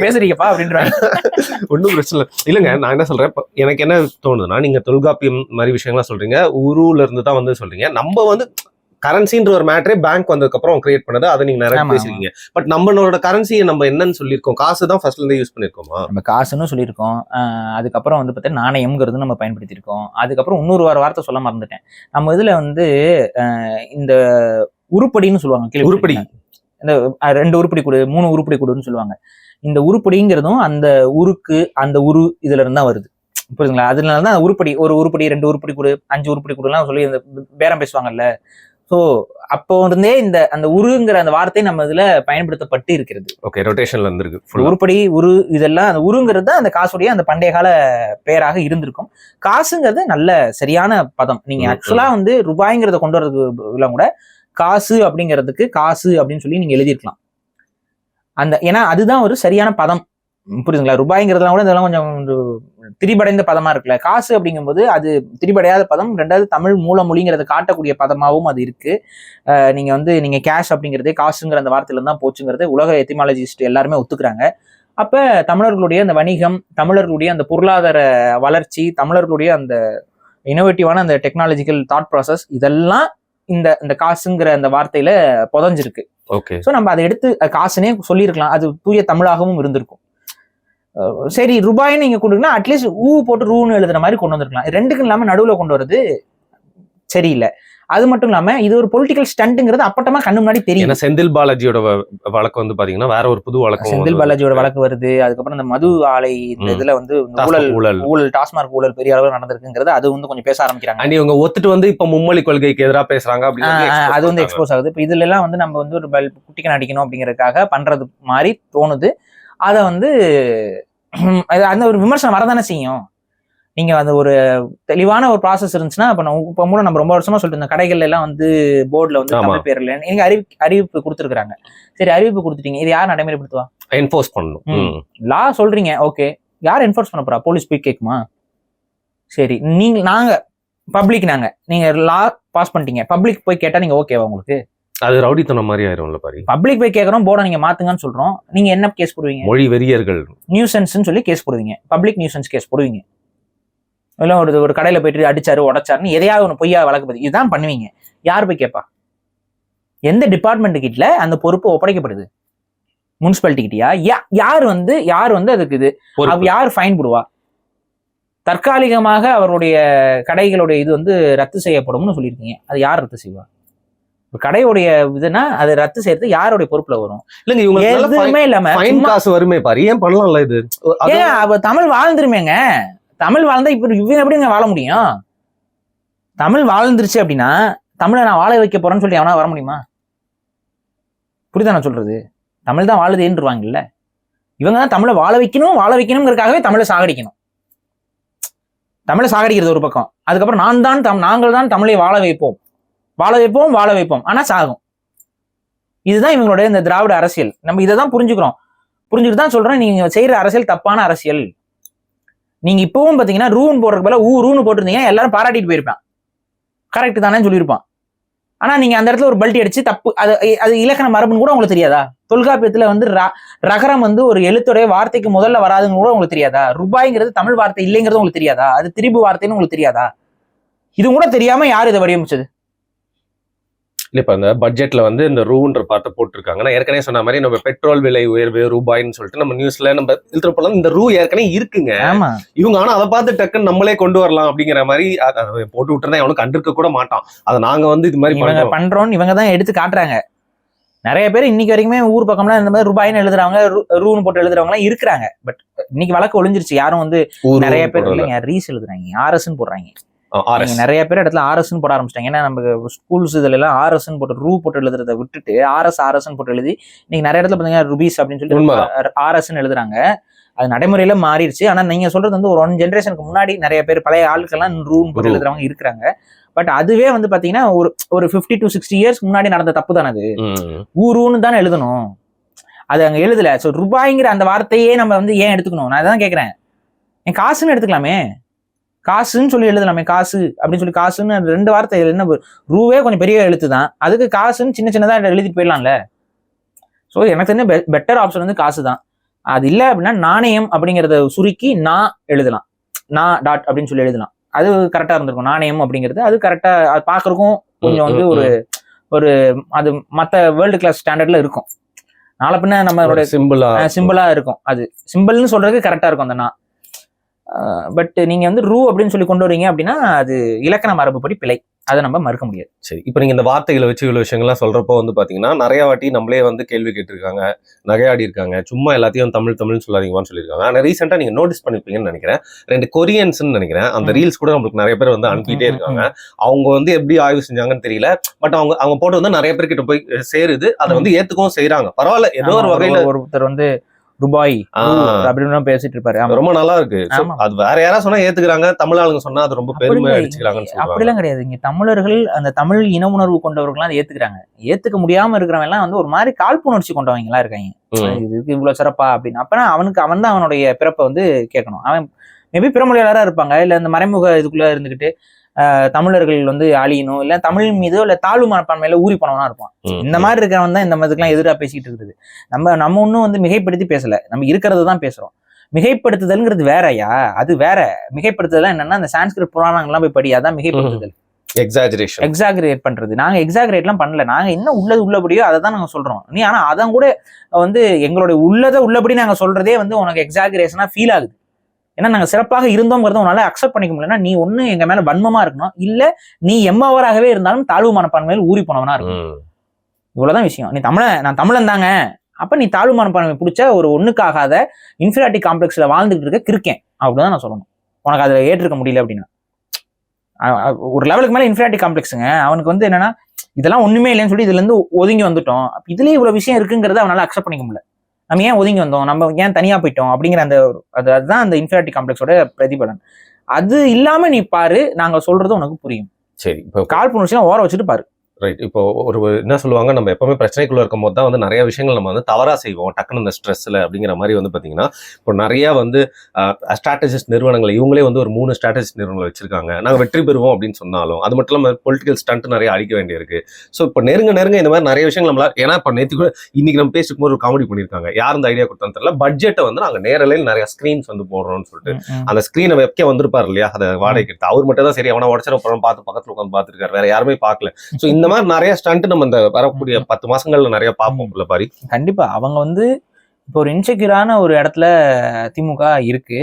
S2: பேசுறீங்கப்பா அப்படின்றாங்க. *laughs*
S1: ஒன்றும் பிரச்சனை இல்லை. இல்லைங்க நான் என்ன சொல்றேன் எனக்கு என்ன தோணுதுன்னா நீங்க தொல்காப்பியம் மாதிரி விஷயங்கள்லாம் சொல்றீங்க உருல இருந்து தான் வந்து சொல்றீங்க. நம்ம வந்து கரன்சின்ற ஒரு மேட்டரே பேங்க் வந்ததுக்கு அப்புறம் கிரியேட் பண்ணது. அதை நீங்க நிறைய பேசிருக்கீங்க. பட் நம்மளோட கரன்சியை நம்ம என்னன்னு சொல்லியிருக்கோம். காசு தான் ஃபர்ஸ்ட்ல இருந்தே யூஸ் பண்ணிருக்கோமா
S2: நம்ம காசுன்னு சொல்லியிருக்கோம். அதுக்கப்புறம் வந்து பார்த்தீங்கன்னா நாணயம்ங்கிறது நம்ம பயன்படுத்தியிருக்கோம். அதுக்கப்புறம் இன்னொரு வார வார்த்தை சொல்ல மறந்துட்டேன். நம்ம இதுல வந்து இந்த உருப்படின்னு சொல்லுவாங்க. கேள்விப்பட்டிருக்கீங்களா?
S1: உருப்படி.
S2: இந்த ரெண்டு உருப்படி கொடு மூணு உருப்படி கொடுன்னு சொல்லுவாங்க. இந்த உருப்படிங்கிறதும் அந்த உருக்கு அந்த உரு இதுல இருந்து வருது. புரியுதுங்களா? அதனால தான் உருப்படி ஒரு உருப்படி ரெண்டு உருப்படி கொடு அஞ்சு உருப்படி கொடுலாம் சொல்லி இந்த பேரம் பேசுவாங்கல்ல. ஸோ அப்போ இருந்தே இந்த அந்த உருங்கிற அந்த வார்த்தை நம்ம இதுல பயன்படுத்தப்பட்டு இருக்கிறது.
S1: ஓகே ரொட்டேஷன்ல இருந்திருக்கு.
S2: உருப்படி உரு இதெல்லாம் அந்த உருங்கிறது தான் அந்த காசுடைய அந்த பண்டைய கால பெயராக இருந்திருக்கும். காசுங்கிறது நல்ல சரியான பதம். நீங்க ஆக்சுவலா வந்து ரூபாய்ங்கிறத கொண்டு வரதுக்கு எல்லாம் கூட காசு அப்படிங்கிறதுக்கு காசு அப்படின்னு சொல்லி நீங்க எழுதியிருக்கலாம். அந்த ஏன்னா அதுதான் ஒரு சரியான பதம். புரியுதுங்களா? ரூபாய்ங்கிறதுலாம் கூட இதெல்லாம் கொஞ்சம் திரிபடைந்த பதமா இருக்குல்ல? காசு அப்படிங்கும்போது அது திரிபடையாத பதம் ரெண்டாவது தமிழ் மூல மொழிங்கிறத காட்டக்கூடிய பதமாகவும் அது இருக்கு. நீங்க வந்து நீங்க கேஷ் அப்படிங்கிறதே காசுங்கிற அந்த வார்த்தையில தான் போச்சுங்கிறது உலக எத்திமாலஜிஸ்ட் எல்லாருமே ஒத்துக்கிறாங்க. அப்ப தமிழர்களுடைய அந்த வணிகம் தமிழர்களுடைய அந்த பொருளாதார வளர்ச்சி தமிழர்களுடைய அந்த இனோவேட்டிவான அந்த டெக்னாலஜிக்கல் தாட் ப்ராசஸ் இதெல்லாம் இந்த இந்த காசுங்கிற அந்த வார்த்தையில புதஞ்சிருக்கு.
S1: ஓகே
S2: ஸோ நம்ம அதை எடுத்து காசுனே சொல்லியிருக்கலாம். அது தூய தமிழாகவும் இருந்திருக்கும். சரி ரூபாய்னு நீங்க கொடுங்கன்னா அட்லீஸ்ட் ஊ போட்டு ரூன்னு எழுதுற மாதிரி கொண்டு வந்திருக்கலாம். ரெண்டுக்கும் இல்லாம நடுவுல கொண்டு வர்றது சரியில்லை. அது மட்டும் இல்லாம இது ஒரு பொலிட்டிக்கல் ஸ்டண்ட்ங்கிறது அப்பட்டமா கண்ணு முன்னாடி தெரியும்.
S1: செந்தில் பாலாஜியோட வழக்கு வந்து பாத்தீங்கன்னா வேற ஒரு புது வழக்கம்
S2: செந்தில் பாலாஜியோட வழக்கு வருது. அதுக்கப்புறம் இந்த மது ஆலை இந்த. இதுல வந்து ஊழல்
S1: ஊழல்.
S2: ஊழல் டாஸ்மார்க் ஊழல் பெரிய அளவில் நடந்திருக்குங்கிறது அது வந்து கொஞ்சம் பேச ஆரம்பிக்கிறாங்க.
S1: அண்ட் இவங்க ஒத்துட்டு வந்து இப்ப மும்மொழி கொள்கைக்கு எதிராக பேசுறாங்க அப்படின்னு
S2: அது வந்து. எக்ஸ்போஸ் ஆகுது. இப்போ இதுல எல்லாம் வந்து நம்ம வந்து ஒரு குட்டிக்கன் அடிக்கணும் அப்படிங்கறதுக்காக பண்றது மாதிரி தோணுது. அதை வந்து அந்த ஒரு விமர்சனம் வரதானே செய்யும். நீங்க அந்த ஒரு தெளிவான ஒரு ப்ராசஸ் இருந்துச்சுன்னா இப்போ நம்ம இப்போ மூலம் நம்ம ரொம்ப வருஷமா சொல்லிட்டு இருந்தோம் கடைகள்ல எல்லாம் வந்து போர்டுல வந்து. தமிழ் பேர்ல நீங்க அறிவி அறிவிப்பு கொடுத்துருக்காங்க சரி அறிவிப்பு கொடுத்துட்டீங்க. இது யார் நடைமுறைப்படுத்துவா?
S1: என்ஃபோர்ஸ் பண்ணணும்.
S2: லா சொல்றீங்க. ஓகே. யார் என்ஃபோர்ஸ் பண்ண போறா? போலீஸ் போய் கேட்குமா சரி. நீங்க நாங்க பப்ளிக் நாங்க. நீங்க லா பாஸ் பண்ணிட்டீங்க. பப்ளிக் போய் கேட்டா நீங்க ஓகேவா உங்களுக்கு?
S1: அது ரவுடித்தனம் மாதிரி ஆயிரும்ல பாரு.
S2: பப்ளிக் போய் கேட்கறோம் போர்டை நீங்க மாத்துங்கன்னு சொல்றோம். நீங்க என்ன கேஸ் போடுவீங்க?
S1: மொழி வெறியர்கள்
S2: நியூசன்ஸ்னு சொல்லி கேஸ் போடுவீங்க. பப்ளிக் நியூசன்ஸ் கேஸ் போடுவீங்க. இல்ல ஒரு ஒரு கடையில போயிட்டு அடிச்சாரு உடைச்சாருன்னு எதையாவது ஒன்று பொய்யா வழக்கு பதிவு இதுதான் பண்ணுவீங்க. யார் போய் கேட்பா எந்த டிபார்ட்மெண்ட் கிட்ட அந்த பொறுப்பு ஒப்படைக்கப்படுது? முனிசிபாலிட்டி கிட்டயா? யா- யார் வந்து யார் வந்து அதுக்கு இது? யார் ஃபைன் போடுவா? தற்காலிகமாக அவருடைய கடைகளுடைய இது வந்து ரத்து செய்யப்படும்னு சொல்லியிருக்கீங்க. அது யார் ரத்து செய்வா? கடையுடைய இதுனா அது ரத்து செய்யறது யாருடைய பொறுப்புல வரும்?
S1: இல்லங்க இவங்க
S2: எதுவுமே இல்லாம
S1: ஃபைன் காசு வருமே பாரு ஏன் பண்ணலாம்ல இது?
S2: ஏன் அவ தமிழ் வாழ்ந்துருமேங்க. தமிழ் வாழ்ந்தா இப்ப இவன் எப்படிங்க வாழ முடியும்? தமிழ் வாழ்ந்துருச்சு அப்படின்னா தமிழை நான் வாழ வைக்க போறேன்னு சொல்லி அவனா வர முடியுமா? புரியுதா நான் சொல்றது? தமிழ் தான் வாழுதேன்றுவாங்கல்ல. இவங்க தான் தமிழை வாழ வைக்கணும் வாழ வைக்கணுங்கிறதுக்காகவே தமிழை சாகடிக்கணும். தமிழை சாகடிக்கிறது ஒரு பக்கம். அதுக்கப்புறம் நான் தான் தம் நாங்கள் தான் தமிழை வாழ வைப்போம். வாழ வைப்போம் வாழ வைப்போம். ஆனா சாகும். இதுதான் இவங்களுடைய இந்த திராவிட அரசியல். நம்ம இதை தான் புரிஞ்சுக்கிறோம். புரிஞ்சுட்டு தான் சொல்றேன் நீங்க செய்யற அரசியல் தப்பான அரசியல். நீங்க இப்பவும் பாத்தீங்கன்னா ரூன் போடுறதுக்கு பதிலா ஊ ரூன்னு போட்டிருந்தீங்க எல்லாரும் பாராட்டிட்டு போயிருப்பான். கரெக்ட் தானேன்னு சொல்லியிருப்பான். ஆனா நீங்க அந்த இடத்துல ஒரு பல்ட்டி அடிச்சு தப்பு அது அது இலக்கண மரபுன்னு கூட உங்களுக்கு தெரியாதா? தொல்காப்பியத்துல வந்து ர- ரகரம் வந்து ஒரு எழுத்துடைய வார்த்தைக்கு முதல்ல வராதுன்னு கூட உங்களுக்கு தெரியாதா? ரூபாய்ங்கிறது தமிழ் வார்த்தை இல்லைங்கிறது உங்களுக்கு தெரியாதா? அது திரிபு வார்த்தைன்னு உங்களுக்கு தெரியாதா? இது கூட தெரியாம யார் இதை வடிவமைச்சது?
S1: இல்ல இப்ப அந்த பட்ஜெட்ல வந்து இந்த ரூன்ற பாட்டை போட்டிருக்காங்க. நான் ஏற்கனவே சொன்ன மாதிரி நம்ம பெட்ரோல் விலை உயர்வு ரூபாய்ன்னு சொல்லிட்டு நம்ம நியூஸ்ல நம்ம இழுத்துட்டு போலாம் இந்த ரூ ஏற்கனவே இருக்குங்க. இவங்க ஆனா அதை பார்த்து டக்குன்னு நம்மளே கொண்டு வரலாம் அப்படிங்கிற மாதிரி போட்டு விட்டுருந்தா எவனும் கண்டிருக்க கூட மாட்டான். அதை நாங்க வந்து இது மாதிரி பண்றோம்.
S2: பண்றோம்னு இவங்க தான் எடுத்து காட்டுறாங்க. நிறைய பேர் இன்னைக்கு வரைக்குமே ஊர் பக்கம்லாம் இந்த மாதிரி ரூபாய்னு எழுதுறவங்க ரூ- ரூன்னு போட்டு எழுதுறவங்க எல்லாம் இருக்கிறாங்க. பட் இன்னைக்கு வழக்கு ஒளிஞ்சிருச்சு. யாரும் வந்து நிறைய பேர். இல்லைங்க. ரீஸ் எழுதுறாங்க. ஆர்எஸ்ன்னு போடுறாங்க. நிறைய பேர் இடத்துல ஆர்எஸ்ன்னு போட ஆரம்பிச்சிட்டாங்க. ஏன்னா நம்ம ஸ்கூல்ஸ் இதுல எல்லாம் ஆர்எஸ்ன்னு போட்டு ரூ போட்டு எழுதுறத விட்டுட்டு ஆர்எஸ் ஆர்எஸ்ன்னு போட்டு எழுதி இன்னைக்கு நிறைய இடத்துல பாத்தீங்கன்னா ருபீஸ் அப்படின்னு சொல்லி. ஆர்எஸ்ன்னு எழுதுறாங்க. அது நடைமுறையில மாறிடுச்சு. ஆனா நீங்க சொல்றது வந்து ஒரு ஒன் ஜென்ரேஷனுக்கு முன்னாடி நிறைய பேர் பழைய ஆட்கள்லாம் ரூன்னு போட்டு. எழுதுறவங்க இருக்கிறாங்க. பட் அதுவே வந்து பாத்தீங்கன்னா ஒரு ஒரு ஃபிஃப்டி டு சிக்ஸ்டி இயர்ஸ் முன்னாடி நடந்த தப்பு தானே அது. ஊருன்னு தானே எழுதணும். அது அங்க எழுதல. ஸோ ரூபாய்ங்கிற அந்த வார்த்தையே நம்ம வந்து ஏன் எடுத்துக்கணும்? நான் அதான் கேட்கறேன் என் காசுன்னு எடுத்துக்கலாமே. காசுன்னு சொல்லி எழுதலாமே காசு அப்படின்னு சொல்லி காசுன்னு ரெண்டு வார்த்தை என்ன ரூவே கொஞ்சம் பெரிய எழுத்து தான் அதுக்கு காசுன்னு சின்ன சின்னதா எழுதிட்டு போயிடலாம்ல? ஸோ எனக்கு தெரிஞ்ச பெட்டர் ஆப்ஷன் வந்து காசு தான் அது இல்லை அப்படின்னா நாணயம் அப்படிங்கிறத சுருக்கி நான் எழுதலாம். நான் டாட் அப்படின்னு சொல்லி எழுதலாம். அது கரெக்டா இருந்திருக்கும். நாணயம் அப்படிங்கிறது அது கரெக்டா அது பார்க்கறதுக்கும் கொஞ்சம் வந்து ஒரு ஒரு அது மற்ற வேர்ல்டு கிளாஸ் ஸ்டாண்டர்ட்ல இருக்கும். நாளை பின்ன நம்மளோட
S1: சிம்பிளா
S2: சிம்பிளா இருக்கும். அது சிம்பிள்னு சொல்றதுக்கு கரெக்டா இருக்கும் அந்த நான் பட் நீங்க வந்து ரூ அப்படின்னு சொல்லி கொண்டு வரீங்க அப்படின்னா அது இலக்கண மரபுப்படி பிழை. அதை நம்ம மறுக்க முடியாது.
S1: சரி இப்போ நீங்க இந்த வார்த்தைகளை வச்சு இவ்வளவு விஷயங்கள்லாம் சொல்றப்போ வந்து பாத்தீங்கன்னா நிறைய வாட்டி நம்மளே வந்து கேள்வி கேட்டிருக்காங்க நகையாடி இருக்காங்க சும்மா எல்லாத்தையும் தமிழ் தமிழ் சொல்லாதீங்கன்னு சொல்லியிருக்காங்க. ஆனா ரீசெண்டா நீங்க நோட்டீஸ் பண்ணிருப்பீங்கன்னு நினைக்கிறேன். ரெண்டு கொரியன்ஸ்னு நினைக்கிறேன். அந்த. ரீல்ஸ் கூட நம்மளுக்கு நிறைய பேர் வந்து அனுப்பிட்டே இருக்காங்க. அவங்க வந்து எப்படி ஆய்வு செஞ்சாங்கன்னு தெரியல. பட் அவங்க அவங்க போட்டு வந்து நிறைய பேர்கிட்ட போய் சேருது. அதை வந்து ஏத்துக்கவும் செய்றாங்க. பரவாயில்ல. ஏதோ ஒரு வகையில
S2: ஒருத்தர் வந்து ரூ அப்படின்னு பேசிட்டு இருப்பாரு.
S1: ரொம்ப நல்லா இருக்கு. அது வேற யாராவது சொன்னா ஏத்துக்கிறாங்க தமிழ் ஆளுங்க சொன்னா அது ரொம்ப பெருமை சொல்றாங்க
S2: அப்படிலாம் கிடையாது. இங்க தமிழர்கள் அந்த தமிழ் இன உணர்வு கொண்டவர்கள்லாம் அதை ஏத்துக்கிறாங்க. ஏத்துக்க முடியாம இருக்கிறவங்க எல்லாம் வந்து ஒரு மாதிரி காழ்ப்புணர்ச்சி கொண்டவங்க எல்லாம் இருக்காங்க. இதுக்கு இவ்வளவு சிறப்பா? அப்படின்னு. அப்பனா அவனுக்கு அவன் தான் அவனுடைய பிறப்பை வந்து கேட்கணும். அவன் மேபி பிறமொழியாளராக இருப்பாங்க. இல்ல இந்த மறைமுக இதுக்குள்ள இருந்துகிட்டு தமிழர்கள் வந்து அழியணும் இல்ல தமிழ் மீதோ இல்ல தாழ்வு மனப்பான்மையில ஊறி போனவனா இருப்பான். இந்த மாதிரி இருக்கிறவன் தான் இந்த மதத்துக்குலாம் எதிராக பேசிட்டு இருக்குது. நம்ம நம்ம ஒன்றும் வந்து மிகைப்படுத்தி பேசல. நம்ம இருக்கிறத தான் பேசுறோம். மிகைப்படுத்துதல்ங்கிறது வேறயா? அது வேற. மிகைப்படுத்துதல் என்னன்னா அந்த சான்ஸ்கிரிட் புராணங்கள்லாம் போய் படி அதான் மிகைப்படுத்துதல்.
S1: எக்ஸாஜரேஷன்
S2: எக்ஸாகரேட் பண்றது. நாங்க எக்ஸாகரேட்லாம் பண்ணல. நாங்க என்ன உள்ளது உள்ளபடியோ அதை தான் நாங்க சொல்றோம். நீ ஆனா அதான் கூட வந்து எங்களுடைய உள்ளதை உள்ளபடி நாங்க சொல்றதே வந்து உனக்கு எக்ஸாகரேஷனா ஃபீல் ஆகுது. ஏன்னா நாங்க சிறப்பாக இருந்தோங்கிறத உன்னால அக்செப்ட் பண்ணிக்க முடியலன்னா நீ ஒண்ணு எங்க மேல வன்மமா இருக்கணும். இல்ல நீ எம்மவராகவே இருந்தாலும் தாழ்வு மனப்பான்மையில் ஊறி போனவனா இருக்கணும் இவ்வளவுதான் விஷயம். நீ தமிழ நான் தமிழன் தாங்க. அப்ப நீ தாழ்வு மனப்பான்மை பிடிச்ச ஒரு ஒண்ணுக்காகாத இன்ஃபிராட்டி காம்ப்ளெக்ஸ்ல வாழ்ந்துட்டு இருக்க கிருக்கேன் அப்படிதான் நான் சொல்லணும். உனக்கு அதை ஏற்றுக்க முடியல அப்படின்னா. ஒரு லெவலுக்கு மேல இன்ஃபிராட்டி காம்ப்ளெக்ஸுங்க அவனுக்கு வந்து என்னன்னா இதெல்லாம் ஒண்ணுமே இல்லைன்னு சொல்லி இதுல இருந்து ஒதுங்கி வந்துட்டோம். அப்ப இதுலயே இவ்வளவு விஷயம் இருக்குங்கிறத அவனால அக்செப்ட் பண்ணிக்க முடியல. நம்ம ஏன் ஒதுங்கி வந்தோம்? நம்ம ஏன் தனியா போயிட்டோம்? அப்படிங்கிற அந்த அது அதுதான் அந்த இன்ஃபிராட்டி காம்ப்ளெக்ஸோட பிரதிபலன். அது இல்லாம நீ பாரு நாங்க சொல்றது உனக்கு புரியும்.
S1: சரி இப்போ
S2: காழ்ப்புணர்ச்சிலாம் ஓர வச்சுட்டு பாரு.
S1: ரைட் இப்போ ஒரு என்ன சொல்லுவாங்க நம்ம எப்பவுமே பிரச்சனைக்குள்ள இருக்கும் போது தான் வந்து நிறைய விஷயங்கள் நம்ம வந்து தவறா செய்வோம். டக்குனு இந்த ஸ்ட்ரெஸ்ல அப்படிங்கிற மாதிரி வந்து பாத்தீங்கன்னா இப்போ நிறைய வந்து ஸ்ட்ராட்டஜிஸ்ட் நிறுவனங்கள் இவங்களே வந்து ஒரு மூணு ஸ்ட்ராட்டஜிஸ்ட் நிறுவனங்கள் வச்சிருக்காங்க. நாங்க வெற்றி பெறுவோம் அப்படின்னு சொன்னாலும் அது மட்டும் இல்லாம பொலிட்டிக்கல் ஸ்டண்ட் நிறைய அடிக்க வேண்டியிருக்கு. ஸோ இப்போ நெருங்க நெருங்க இந்த மாதிரி நிறைய விஷயங்கள் நம்மளால ஏன்னா இப்போ நேற்று கூட இன்னைக்கு நம்ம பேசிட்டு போது ஒரு காமெடி பண்ணியிருக்காங்க. யார் இந்த ஐடியா கொடுத்தான்னு தெரியல. பட்ஜெட்டை வந்து நாங்க நேரலையில் நிறைய ஸ்கிரீன்ஸ் வந்து போடுறோம்னு சொல்லிட்டு. அந்த ஸ்கிரீனை வைக்க வந்திருப்பாரு இல்லையா? அதை வாடகைக்கு அவர் மட்டும் தான் சரி அவனை உடச்சிட போறோம் பார்த்து பக்கத்துல உட்காந்து பார்த்துருக்காரு. வேற யாருமே பார்க்கல. ஸோ இந்த மாதிரி நிறைய ஸ்டண்ட் நம்ம இந்த வரக்கூடிய பத்து மாசங்கள்ல நிறைய பார்ப்போம் இல்ல பாரி.
S2: கண்டிப்பா. அவங்க வந்து இப்போ ஒரு இன்செக்யூரான ஒரு இடத்துல திமுக இருக்கு.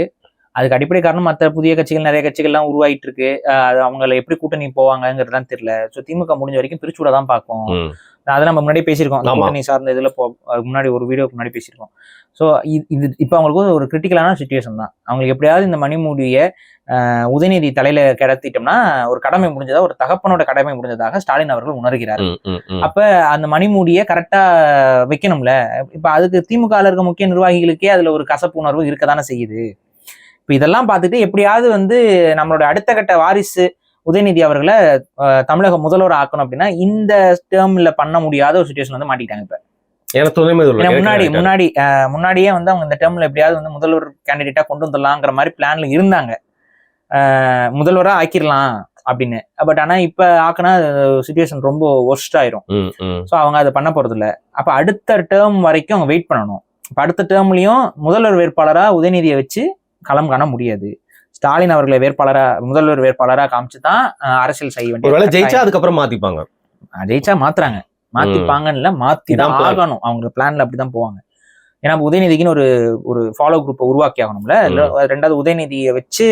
S2: அதுக்கு அடிப்படை காரணம் மற்ற புதிய கட்சிகள் நிறைய கட்சிகள்லாம் உருவாயிட்டு இருக்கு அது அவங்கள எப்படி கூட்டணி போவாங்கங்கிறதுலாம் தெரியல. ஸோ திமுக முடிஞ்ச வரைக்கும் பிரிச்சுவிட தான் பார்க்கும். அதை நம்ம முன்னாடியே பேசியிருக்கோம். கூட்டணி சார்ந்த இதுல போ முன்னாடி ஒரு வீடியோக்கு முன்னாடி பேசியிருக்கோம். ஸோ இது இப்போ அவங்களுக்கு ஒரு கிரிட்டிக்கலான சுச்சுவேஷன் தான். அவங்களுக்கு எப்படியாவது இந்த மணிமூடிய உதயநிதி தலையில கிடத்திட்டோம்னா ஒரு கடமை முடிஞ்சதா ஒரு தகப்பனோட கடமை முடிஞ்சதாக ஸ்டாலின் அவர்கள் உணர்கிறார். அப்ப அந்த மணிமூடியை கரெக்டா வைக்கணும்ல. இப்ப அதுக்கு திமுக இருக்க முக்கிய நிர்வாகிகளுக்கே அதுல ஒரு கசப்பு உணர்வு இருக்கதானே செய்யுது. இப்ப இதெல்லாம் பார்த்துட்டு எப்படியாவது வந்து நம்மளோட அடுத்த கட்ட வாரிசு உதயநிதி அவர்களை தமிழக முதல்வர் ஆக்கணும் அப்படின்னா இந்த டேர்ம்ல பண்ண முடியாத ஒரு சுச்சுவேஷன் வந்து மாட்டிக்கிட்டாங்க இப்ப. முன்னாடி. முன்னாடி முன்னாடியே வந்து அவங்க இந்த டேர்ம்ல எப்படியாவது வந்து முதல்வர் கேண்டிடேட்டா கொண்டு வந்துடலாங்கிற மாதிரி பிளான்ல இருந்தாங்க. அஹ், முதல்வரா ஆக்கிடலாம் அப்படின்னு. பட் ஆனா இப்ப ஆக்கினா சுச்சுவேஷன் ரொம்ப ஒர்ஸ்ட் ஆயிரும். ஸோ அவங்க அதை பண்ண போறது இல்ல அப்ப அடுத்த டேர்ம் வரைக்கும் அவங்க வெயிட் பண்ணணும். இப்ப அடுத்த டேர்ம்லயும் முதல்வர் வேட்பாளரா உதயநிதியை வச்சு களம் காண முடியாது. ஸ்டாலின் அவர்களை வேட்பாளரா முதல்வர் வேட்பாளரா காமிச்சு தான் அரசியல் செய்ய வேண்டிய
S1: ஜெயிச்சா அதுக்கப்புறம் மாத்திப்பாங்க.
S2: ஜெயிச்சா மாத்துறாங்க. மாத்திப்பாங்கன்னு மாத்தி தான். ஆகணும். அவங்க பிளான்ல அப்படிதான் போவாங்க. ஏன்னா உதயநிதிக்குன்னு ஒரு ஒரு ஃபாலோ குரூப்பை உருவாக்கி ஆகணும்ல ரெண்டாவது உதயநிதியை வச்சு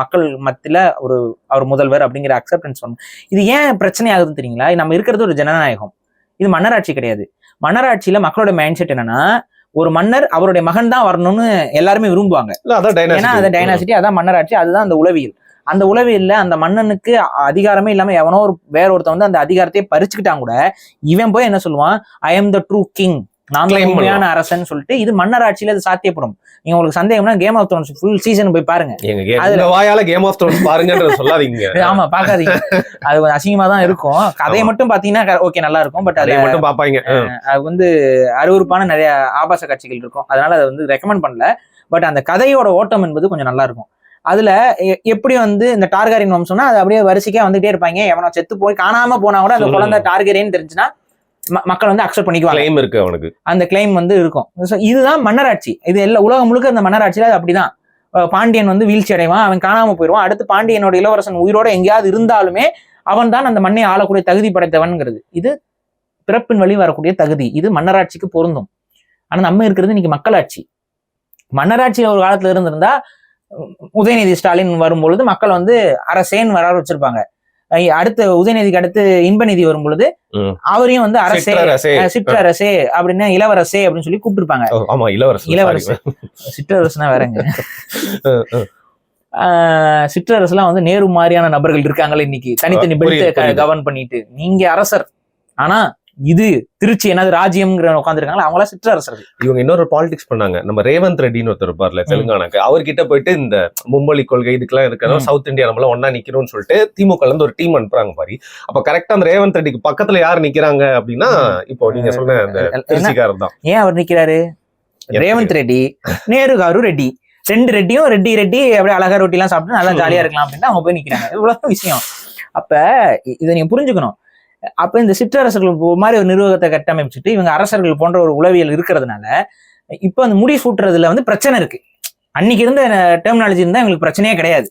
S2: மக்கள் மத்தியில ஒரு அவர் முதல்வர் அப்படிங்கிற அக்செப்டன்ஸ் பண்ணணும் இது ஏன் பிரச்சனை ஆகுதுன்னு தெரியுங்களா நம்ம இருக்கிறது ஒரு ஜனநாயகம். இது மன்னராட்சி கிடையாது. மன்னராட்சியில மக்களோட மைண்ட் செட் என்னன்னா ஒரு மன்னர் அவருடைய மகன் தான் வரணும்னு எல்லாருமே விரும்புவாங்க. ஏன்னா அந்த
S1: டைனாசிட்டி
S2: அதான் மன்னராட்சி அதுதான் அந்த உளவியல். அந்த உளவியல்ல அந்த மன்னனுக்கு அதிகாரமே இல்லாம எவனோ ஒரு வேற ஒருத்தன் வந்து அந்த அதிகாரத்தையே பறிச்சுக்கிட்டான் கூட இவன் போய் என்ன சொல்லுவான்? I am the true king
S1: Claim
S2: உண்மையான அரசன் சொல்லிட்டு இது மன்னராட்சியில அது சாத்தியப்படும். நீங்க உங்களுக்கு சந்தேகம்னா game of thrones full season போய் பாருங்க. அதுல-
S1: வாயால கேம் ஆஃப் த்ரோன்ஸ் பாருங்கன்றத சொல்லாதீங்க. *laughs*
S2: ஆமா பாக்காதீங்க அது கொஞ்சம் அசிங்கமா தான் இருக்கும். கதையை மட்டும் பாத்தீங்கன்னா ஓகே நல்லா இருக்கும். பட் அது
S1: மட்டும் பாப்பாங்க
S2: அது வந்து அருவருப்பான நிறைய ஆபாச காட்சிகள் இருக்கும். அதனால அதை வந்து ரெக்கமெண்ட் பண்ணல. பட் அந்த கதையோட ஓட்டம் என்பது கொஞ்சம் நல்லா இருக்கும். அதுல எப்படி வந்து இந்த டார்கரின் வம்சம்னா அது அப்படியே வரிசைக்கா வந்துட்டே இருப்பாங்க. எவனோ செத்து போய் காணாம போனா கூட அந்த. குழந்தை டார்கரின்னு தெரிஞ்சுன்னா மக்கள் வந்து அக்செப்ட் பண்ணிக்குவாங்க.
S1: கிளைம் இருக்கு அவனுக்கு.
S2: அந்த கிளைம் வந்து இருக்கும். இதுதான் மன்னராட்சி. இது எல்லா உலகம் முழுக்க இந்த மன்னராட்சியில அது அப்படிதான். பாண்டியன் வந்து வீழ்ச்சி அடைவான் அவன் காணாம போயிடுவான். அடுத்து பாண்டியனோட இளவரசன் உயிரோட எங்கேயாவது இருந்தாலுமே அவன் தான் அந்த மண்ணை ஆளக்கூடிய தகுதி படைத்தவன்ங்கிறது. இது பிறப்பின் வழி வரக்கூடிய தகுதி. இது மன்னராட்சிக்கு பொருந்தும். ஆனா நம்ம இருக்கிறது இன்னைக்கு மக்களாட்சி. மன்னராட்சியில ஒரு காலத்துல இருந்திருந்தா உதயநிதி ஸ்டாலின் வரும்பொழுது மக்கள் வந்து அரசேன்னு வர வச்சிருப்பாங்க. அடுத்து உதயநிதிக்கு அடுத்து இன்பநிதி வரும் பொழுது. அவரையும் வந்து அரசே
S1: சிற்றரசே.
S2: சிற்றரசே அப்படின்னு இளவரசே அப்படின்னு சொல்லி கூப்பிட்டுருப்பாங்க
S1: ஆமா இளவரசர். sorry.
S2: சிற்றரசுனா வேறங்க. ஆஹ் சிற்றரசுலாம் வந்து நேரு மாதிரியான நபர்கள் இருக்காங்களே இன்னைக்கு தனித்தனி பெல்ட். கவர்ன் பண்ணிட்டு நீங்க அரசர் ஆனா இது திருச்சி என்னது ராஜ்யம்ங்கிற உட்காந்துருக்காங்களா அவங்களா சிற்றரசர்கள்.
S1: இவங்க இன்னொரு பாலிடிக்ஸ் பண்ணாங்க. நம்ம ரேவந்த் ரெட்டின்னு ஒருத்தர் இருப்பார்ல தெலுங்கானாக்கு. அவர்கிட்ட போயிட்டு இந்த மும்மொழி கொள்கை இதுக்கெல்லாம் இருக்கிறோம்
S2: ம்.
S1: சவுத் இந்தியா நம்மள ஒன்னா நிக்கிறோம்னு சொல்லிட்டு திமுக இருந்து ஒரு டீம் அனுப்புறாங்க பாரு. அப்ப கரெக்டா அந்த ரேவந்த் ரெட்டிக்கு பக்கத்துல யார் நிக்கிறாங்க அப்படின்னா இப்போ நீங்க சொன்ன அந்த திருச்சிக்காரர் தான்.
S2: ஏன் அவர் நிக்கிறாரு? ரேவந்த் ரெட்டி நேரு காரு ரெட்டி. ரெண்டு ரெட்டியும் ரெட்டி ரெட்டி அப்படியே அழகா ரொட்டி எல்லாம் சாப்பிட்டு நல்லா ஜாலியா இருக்கலாம் அப்படின்னு அவங்க போய் நிக்கிறாங்க. இவ்வளவு விஷயம். அப்ப இதை நீங்க புரிஞ்சுக்கணும். அப்ப இந்த சிற்றரசர்கள் மாதிரி ஒரு நிர்வாகத்தை கட்டமைச்சிட்டு இவங்க அரசர்கள் போன்ற ஒரு உளவியல் இருக்கிறதுனால இப்போ அந்த முடி சூட்டுறதுல வந்து பிரச்சனை இருக்கு. அன்னைக்கு இருந்த டெர்மினாலஜி இருந்தா எங்களுக்கு பிரச்சனையே கிடையாது.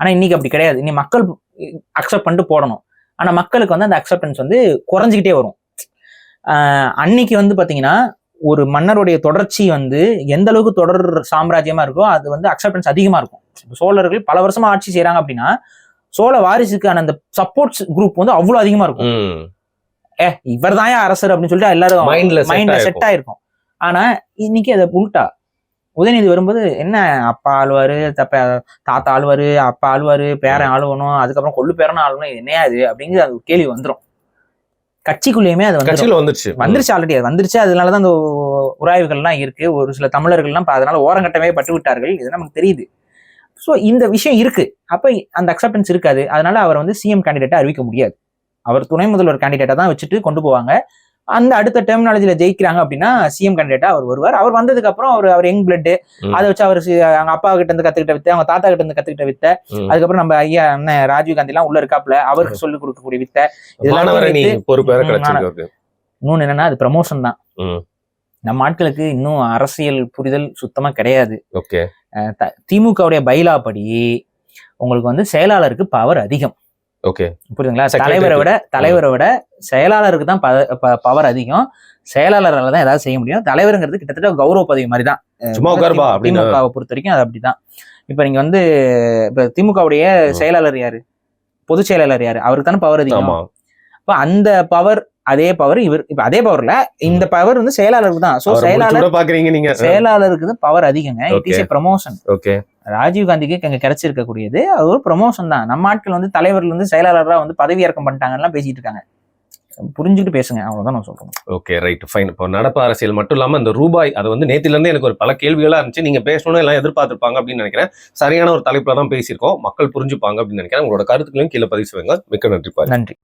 S2: ஆனா இன்னைக்கு அப்படி கிடையாது. இனி மக்கள் அக்செப்ட் பண்ணிட்டு போடணும். ஆனா மக்களுக்கு வந்து அந்த அக்செப்டன்ஸ் வந்து குறைஞ்சிக்கிட்டே வரும். ஆஹ் அன்னைக்கு வந்து பாத்தீங்கன்னா ஒரு மன்னருடைய தொடர்ச்சி வந்து எந்த அளவுக்கு தொடர் சாம்ராஜ்யமா இருக்கோ அது வந்து அக்செப்டன்ஸ் அதிகமா இருக்கும். சோழர்கள் பல வருஷமா ஆட்சி செய்யறாங்க அப்படின்னா சோழ வாரிசுக்கான அந்த சப்போர்ட்ஸ் குரூப் வந்து அவ்வளவு அதிகமா இருக்கும். ஏ இவர் தான் அரசர் அப்படின்னு சொல்லிட்டு எல்லாரும் மைண்ட்ல. செட் ஆயிருக்கும். ஆனா இன்னைக்கு அதை உல்டா உதயநிதி வரும்போது என்ன அப்பா ஆளுவாரு தப்ப தாத்தா ஆளுவாரு அப்பா ஆளுவாரு பேரன் ஆளுவணும் அதுக்கப்புறம் கொள்ளு பேரனும் ஆளுவணும் என்னையா இது? அப்படிங்கிற அது கேள்வி வந்துரும். கட்சிக்குள்ளேயுமே அது
S1: கட்சியில வந்துருச்சு.
S2: வந்துருச்சு ஆல்ரெடி அது வந்துருச்சு. அதனாலதான் அந்த உராய்வுகள்லாம் இருக்கு. ஒரு சில தமிழர்கள்லாம் அதனால ஓரங்கட்டமே பட்டு விட்டார்கள் இது நமக்கு தெரியுது? ஸோ இந்த விஷயம் இருக்கு. அப்ப அந்த அக்செப்டன்ஸ் இருக்காது. அதனால அவர் வந்து சிஎம் கேண்டிடேட்டா அறிவிக்க முடியாது. அவர் துணை முதல்வர் கேண்டிடேட்டா தான் வச்சுட்டு கொண்டு போவாங்க. அந்த அடுத்த டெர்மினாலஜில ஜெயிக்கிறாங்க அப்படின்னா சிஎம் கேண்டிடேட்டா அவர் வருவார். அவர் வந்ததுக்கு அப்புறம் அவர் அவர் யங் பிளட்
S1: ம்.
S2: அதை வச்சு அவர் அவங்க அப்பா கிட்ட இருந்து கத்துக்கிட்ட வித்தை அவங்க தாத்தா கிட்ட இருந்து கத்துக்கிட்ட வித்தை. அதுக்கப்புறம் நம்ம ஐயா அண்ணன் ராஜீவ் காந்தி எல்லாம் உள்ள இருக்காப்ல அவருக்கு சொல்லிக் கொடுக்கக்கூடிய வித்தை. இதெல்லாம் இன்னொன்னு என்னன்னா அது ப்ரமோஷன் தான். நம்ம ஆட்களுக்கு இன்னும் அரசியல் புரிதல் சுத்தமா கிடையாது.
S1: ஓகே.
S2: திமுகவுடைய பைலா படி உங்களுக்கு வந்து செயலாளருக்கு பவர் அதிகம்.
S1: ஓகே
S2: புரியுதுங்களா? தலைவரை விட தலைவரை விட செயலாளருக்கு தான் பவர் அதிகம். செயலாளரால தான் ஏதாவது செய்ய முடியும். தலைவருங்கிறது கிட்டத்தட்ட கௌரவ பதவி மாதிரி தான்
S1: சும்மா உட்காருப்பா
S2: திமுகவை பொறுத்த வரைக்கும் அது அப்படிதான். இப்ப நீங்க வந்து இப்ப திமுகவுடைய. செயலாளர் யாரு? பொதுச் செயலாளர் யாரு? அவருக்கு தானே பவர் அதிகம். இப்ப அந்த பவர் அதே பவர் இவர் இப்ப அதே பவர்ல இந்த பவர் வந்து செயலாளருக்கு தான். சோ செயலாளர்
S1: பாக்குறீங்க நீங்க.
S2: செயலாளருக்கு தான் power அதிகங்க. It is. A promotion
S1: okay
S2: Rajiv காந்திக்கு அங்க கிடைச்சிருக்கக்கூடியது. அது ஒரு ப்ரமோஷன் தான். நம்ம ஆட்கள் வந்து தலைவர்கள் வந்து செயலாளரா வந்து பதவி இறக்கம் பண்ணிட்டாங்கலாம் பேசிட்டு இருக்காங்க. புரிஞ்சுக்கிட்டு பேசுங்க. அவ்வளவுதான் நான் சொல்றேன்.
S1: ஓகே ரைட் ஃபைன் இப்போ நடப்பு அரசியல் மட்டும் இல்லாம இந்த ரூபாய் அது வந்து நேத்தில இருந்து எனக்கு ஒரு பல கேள்விகளா இருந்துச்சு. நீங்க பேசணும்னு எல்லாம் எதிர்பார்த்திருப்பாங்க அப்படின்னு நினைக்கிறேன். சரியான ஒரு தலைப்புல தான் பேசியிருக்கோம். மக்கள் புரிஞ்சுப்பாங்க அப்படின்னு நினைக்கிறேன். உங்களோட கருத்துக்களையும் கீழே பதிவு செய்வாங்க மிக்க நன்றி
S2: நன்றி.